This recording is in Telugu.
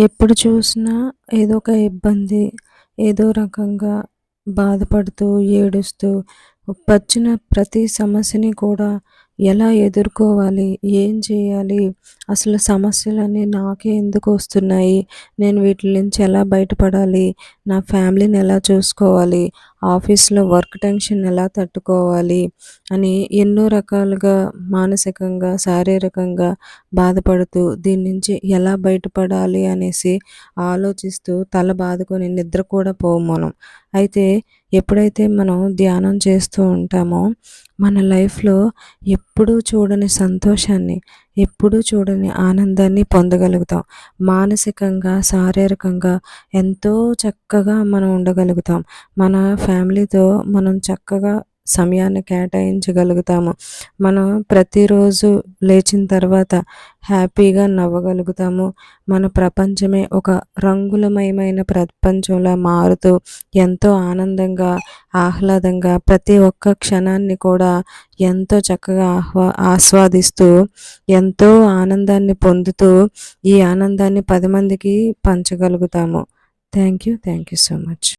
ఎప్పుడు చూసినా ఏదో ఒక ఇబ్బంది ఏదో రకంగా బాధపడుతూ ఏడుస్తూ వచ్చిన ప్రతి సమస్యని కూడా ఎలా ఎదుర్కోవాలి? ఏం చేయాలి? అసలు సమస్యలన్నీ నాకే ఎందుకు వస్తున్నాయి? నేను వీటి నుంచి ఎలా బయటపడాలి? నా ఫ్యామిలీని ఎలా చూసుకోవాలి? ఆఫీస్లో వర్క్ టెన్షన్ ఎలా తట్టుకోవాలి? అని ఎన్నో రకాలుగా మానసికంగా శారీరకంగా బాధపడుతూ దీని నుంచి ఎలా బయటపడాలి అనేసి ఆలోచిస్తూ తల బాదుకొని నిద్ర కూడా పోము మనం. అయితే ఎప్పుడైతే మనం ధ్యానం చేస్తూ ఉంటామో మన లైఫ్లో ఎప్పుడు చూడని సంతోషాన్ని ఎప్పుడూ చూడని ఆనందాన్ని పొందగలుగుతాం. మానసికంగా శారీరకంగా ఎంతో చక్కగా మనం ఉండగలుగుతాం. మన ఫ్యామిలీతో మనం చక్కగా సమయాన్ని కేటాయించగలుగుతాము. మనం ప్రతిరోజు లేచిన తర్వాత హ్యాపీగా నవ్వగలుగుతాము. మన ప్రపంచమే ఒక రంగులమయమైన ప్రపంచంలా మారుతూ ఎంతో ఆనందంగా ఆహ్లాదంగా ప్రతి ఒక్క క్షణాన్ని కూడా ఎంతో చక్కగా ఆహ్వా ఆస్వాదిస్తూ ఎంతో ఆనందాన్ని పొందుతూ ఈ ఆనందాన్ని పది మందికి పంచగలుగుతాము. Thank you. Thank you so much.